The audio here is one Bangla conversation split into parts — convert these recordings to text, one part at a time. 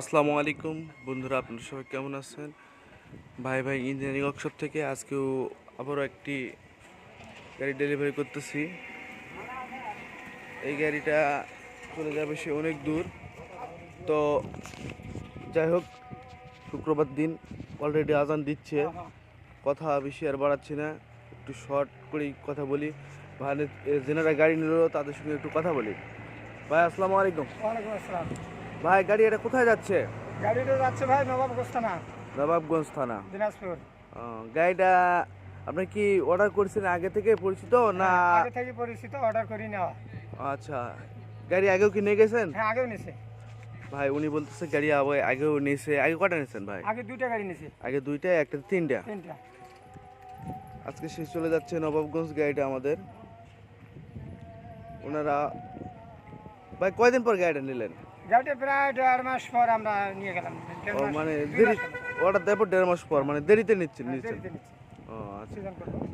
আসসালামু আলাইকুম। বন্ধুরা, আপনারা সবাই কেমন আছেন? ভাই ভাই ইঞ্জিনিয়ারিং ওয়ার্কশপ থেকে আজকেও আবারও একটি গাড়ি ডেলিভারি করতেছি। এই গাড়িটা চলে যাবে সে অনেক দূর। তো যাই হোক, শুক্রবার দিন অলরেডি আজান দিচ্ছে। কথা বেশি আর বাড়াচ্ছি না। একটু শর্ট করেই কথা বলি। ভাই যেনারা গাড়ি নিল, তাদের সঙ্গে একটু কথা বলি। ভাই আসসালামু আলাইকুম। ওয়ালাইকুম আসসালাম। ভাই গাড়ি এটা কোথায় যাচ্ছে? গাড়িটা যাচ্ছে ভাই নবাব গোস্তানা নবাবগঞ্জ থানা। দিনাজপুর। গাড়িটা আপনি কি অর্ডার করেছিলেন আগে থেকে পরিচিত না? আগে থেকে পরিচিত অর্ডার করি নেওয়া। আচ্ছা গাড়ি আগেও কি নিয়ে গেছেন? হ্যাঁ আগেও নিছে ভাই উনি বলতেছে গাড়ি আগে আগেও নিয়েছে। আগে কটা নিয়েছেন ভাই? আগে দুইটা গাড়ি নিছে আগে দুইটা একটা তিনটা? তিনটা। আজকে শেষ চলে যাচ্ছে নবাবগঞ্জ গাড়িটা আমাদের। ওনারা ভাই কয়দিন পর গাড়িটা নিলেন? গাড়িটা প্রায় দেড় মাস পর আমরা নিয়ে গেলাম। ও মানে দেরি। অর্ডার দেওয়ার দেড় মাস পর মানে দেরিতে নিচ্ছেন হ্যাঁ, নিচ্ছেন। নিচ্ছে। ও আচ্ছা।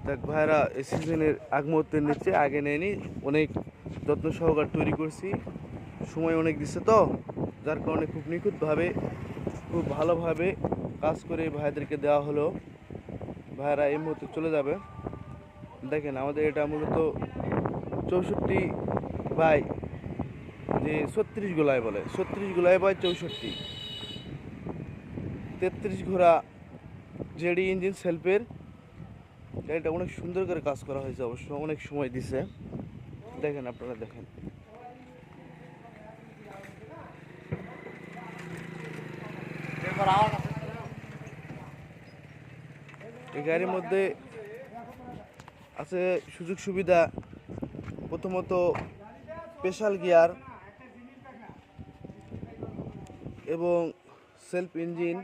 দেখ ভাইরা এই সিজনের আগ মুহূর্তে নিচ্ছে আগে নেয়নি অনেক যত্ন সহকার তৈরি করছি। সময় অনেক দিচ্ছে তো যার কারণে খুব নিখুঁতভাবে খুব ভালোভাবে কাজ করে ভাইদেরকে দেওয়া হলো। ভাইরা এই মুহূর্তে চলে যাবে। দেখেন আমাদের এটা মূলত চৌষট্টি বাই যে ছত্রিশ গোলায় বলে, ছত্রিশ গোলায় বাই চৌষট্টি। তেত্রিশ ঘোড়া জেডি ইঞ্জিন সেলফের। গাড়িটা অনেক সুন্দর করে কাজ করা হয়েছে অবশ্য, অনেক সময় দিছে। দেখেন আপনারা, দেখেন। এই গাড়ির মধ্যে আছে সুযোগ সুবিধা। প্রথমত, স্পেশাল গিয়ার। এবং সেলফ ইঞ্জিন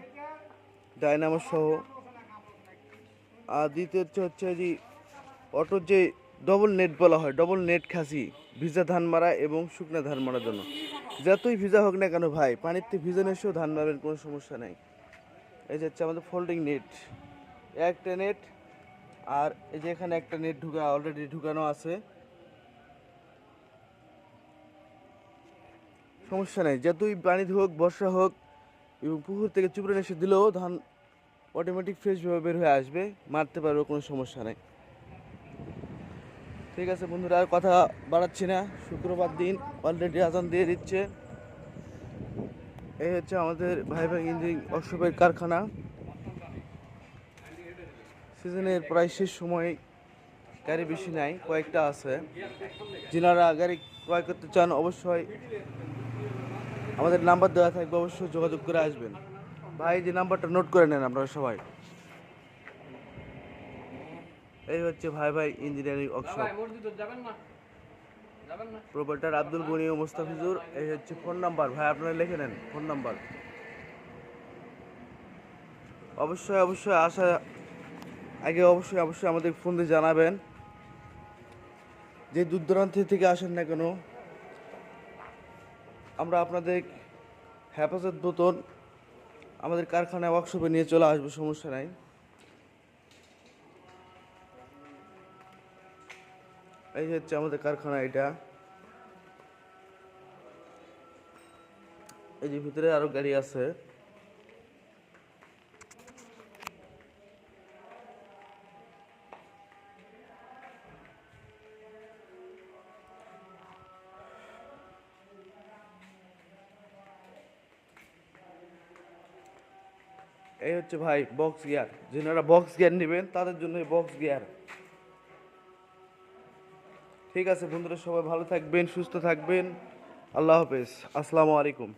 ডাইনামো সহ। আর দ্বিতীয় হচ্ছে হচ্ছে যে অটোর যে ডবল নেট বলা হয় ডবল নেট খাসি, ভিজা ধান মারা এবং শুকনা ধান মারার জন্য। যতই ভিজা হোক না কেন ভাই পানিতে ভিজানো এসেও ধান মারবেন কোনো সমস্যা নেই। এই যে হচ্ছে আমাদের ফোল্ডিং নেট একটা নেট আর এই যে এখানে একটা নেট ঢুকা অলরেডি ঢুকানো আছে। সমস্যা নেই। যতই পানি হোক, বর্ষা হোক, এবং পুকুর থেকে চুপড়ে এসে দিলেও ধান অটোমেটিক ফ্রেশভাবে বের হয়ে আসবে, মারতে পারবে, কোনো সমস্যা নেই। ঠিক আছে বন্ধুরা, আর কথা বাড়াচ্ছি না। শুক্রবার দিন অলরেডি আজান দিয়ে দিচ্ছে। এই হচ্ছে আমাদের ভাই ভাই ইঞ্জিন ওয়ার্কশপের কারখানা। সিজনের প্রায় শেষ সময়, গাড়ি বেশি নাই, কয়েকটা আছে। যিনারা গাড়ি ক্রয় করতে চান অবশ্যই আমাদের নাম্বার দেওয়া থাকবে অবশ্যই যোগাযোগ করে আসবেন। ভাই যে নাম্বারটা নোট করে নেন আপনারা সবাই। এই হচ্ছে ভাই ভাই engineering workshop proprietor Abdul Gani ও মোস্তাফিজুর এই হচ্ছে ফোন নাম্বার ভাই আপনারা লিখে নেন ফোন নাম্বার অবশ্যই অবশ্যই আসা আগে অবশ্যই অবশ্যই আমাদের ফোন দিয়ে জানাবেন। যে দূর দূরান্ত থেকে আসেন না কেন আমরা আপনাদের হেফাজত বোতন আমাদের কারখানায় ওয়ার্কশপে নিয়ে চলে আসব, সমস্যা নাই। এই হচ্ছে আমাদের কারখানা এটা। এই যে ভিতরে আরও গাড়ি আছে। এই হচ্ছে ভাই বক্স গিয়ার যারা বক্স গিয়ার নেবেন, তাদের জন্য এই বক্স গিয়ার ঠিক আছে বন্ধুরা, সবাই ভালো থাকবেন, সুস্থ থাকবেন। আল্লাহ হাফেজ। আসসালামু আলাইকুম।